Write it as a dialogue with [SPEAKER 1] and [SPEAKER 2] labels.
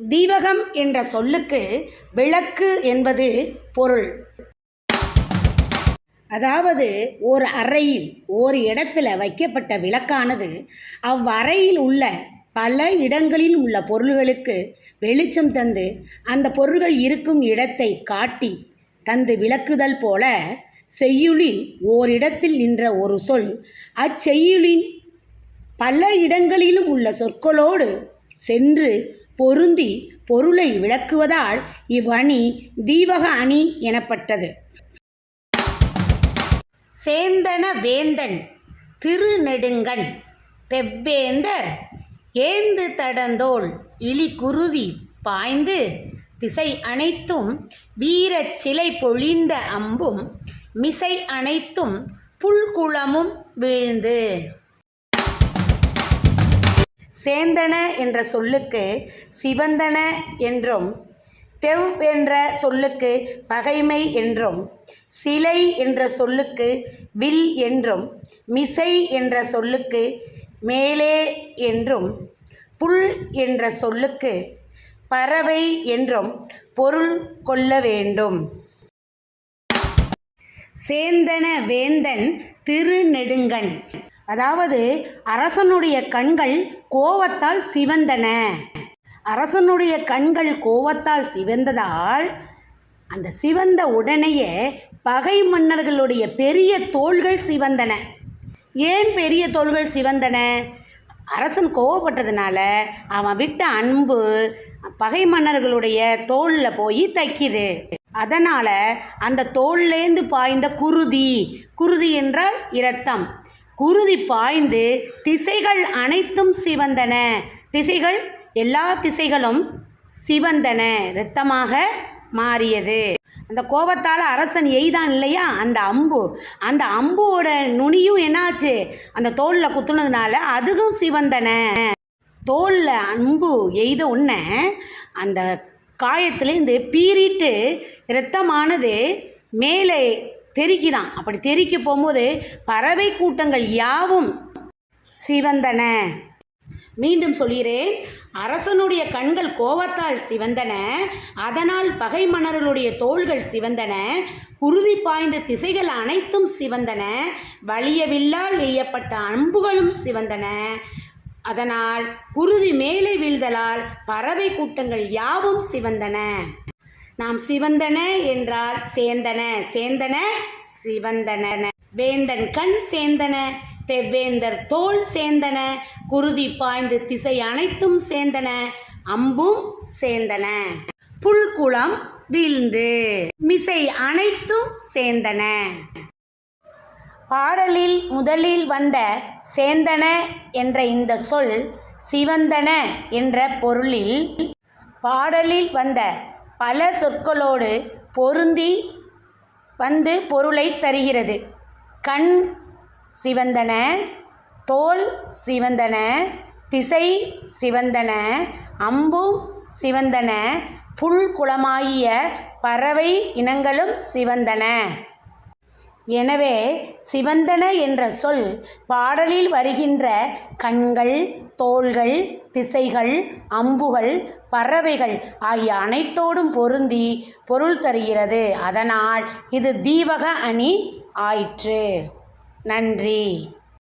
[SPEAKER 1] தீவகம் என்ற சொல்லுக்கு விளக்கு என்பது பொருள். அதாவது ஒரு அறையில் ஒரு இடத்துல வைக்கப்பட்ட விளக்கானது அவ்வறையில் உள்ள பல இடங்களில் உள்ள பொருள்களுக்கு வெளிச்சம் தந்து அந்த பொருள்கள் இருக்கும் இடத்தை காட்டி தந்து விளக்குதல் போல செய்யுளில் ஓரிடத்தில் நின்ற ஒரு சொல் அச்செய்யுளின் பல இடங்களிலும் உள்ள சொற்களோடு சென்று பொருந்தி பொருளை விளக்குவதால் இவ்வணி தீவக அணி எனப்பட்டது. சேந்தன வேந்தன் திருநெடுங்கண் தெவ்வேந்தர் ஏந்து தடந்தோள் இலிகுருதி பாய்ந்து திசை அனைத்தும் வீரச் சிலை பொழிந்த அம்பும் மிசை அனைத்தும் புல்குளமும் வீழ்ந்து. சேந்தன என்ற சொல்லுக்கு சிவந்தன என்றும் தெவ் என்ற சொல்லுக்கு பகைமை என்றும் சிலை என்ற சொல்லுக்கு வில் என்றும் மிசை என்ற சொல்லுக்கு மேலே என்றும் புல் என்ற சொல்லுக்கு பறவை என்றும் பொருள் கொள்ள வேண்டும். சேந்தன வேந்தன் திருநெடுங்கன் அதாவது அரசனுடைய கண்கள் கோவத்தால் சிவந்தன. அரசனுடைய கண்கள் கோவத்தால் சிவந்ததால் அந்த சிவந்த உடனேயே பகை மன்னர்களுடைய பெரிய தோள்கள் சிவந்தன. ஏன் பெரிய தோள்கள் சிவந்தன? அரசன் கோவப்பட்டதுனால அவன் விட்ட அன்பு பகை மன்னர்களுடைய தோளில் போய் தைக்குது. அதனால் அந்த தோல்லேந்து பாய்ந்த குருதி. குருதி என்றால் இரத்தம். குருதி பாய்ந்து திசைகள் அனைத்தும் சிவந்தன. திசைகள் எல்லா திசைகளும் சிவந்தன. இரத்தமாக மாறியது. அந்த கோபத்தால் அரசன் எய்தான் இல்லையா? அந்த அம்பு. அந்த அம்போட நுனியும் என்னாச்சு? அந்த தோலில் குத்துனதுனால அதுவும் சிவந்தன. தோலில் அம்பு எய்த உடனே அந்த காயத்துலேருந்து பீறிட்டு இரத்தமானது மேலே தெறிக்குதான் அப்படி தெரிக்க போகும்போது பறவை கூட்டங்கள் யாவும் சிவந்தன. மீண்டும் சொல்கிறேன் அரசனுடைய கண்கள் கோபத்தால் சிவந்தன அதனால் பகை மன்னர்களுடைய தோள்கள் சிவந்தன குருதி பாய்ந்த திசைகள் அனைத்தும் சிவந்தன வலியவில்லால் எய்யப்பட்ட அம்புகளும் சிவந்தன. அதனால் குருதி மேலே வீழ்தலால் பறவை கூட்டங்கள் யாவும் சிவந்தன. நாம் சிவந்தன என்றால் சேந்தன சேந்தன சிவந்தன வேந்தன் கண் சேந்தன தெவ்வேந்தர் தோல் சேந்தன குருதி பாய்ந்து திசை அனைத்தும் சேந்தன அம்பும் சேந்தன. புல்குளம் வீழ்ந்து மிசை அனைத்தும் சேந்தன. பாடலில் முதலில் வந்த சேந்தன என்ற இந்த சொல் சிவந்தன என்ற பொருளில் பாடலில் வந்த பல சொற்களோடு பொருந்தி வந்து பொருளை தருகிறது. கண் சிவந்தன தோல் சிவந்தன திசை சிவந்தன அம்பும் சிவந்தன புல் குளமாகிய பறவை இனங்களும் சிவந்தன. எனவே சிவந்தன என்ற சொல் பாடலில் வருகின்ற கண்கள் தோள்கள் திசைகள் அம்புகள் பறவைகள் ஆகிய அனைத்தோடும் பொருந்தி பொருள் தருகிறது. அதனால் இது தீவக அணி ஆயிற்று. நன்றி.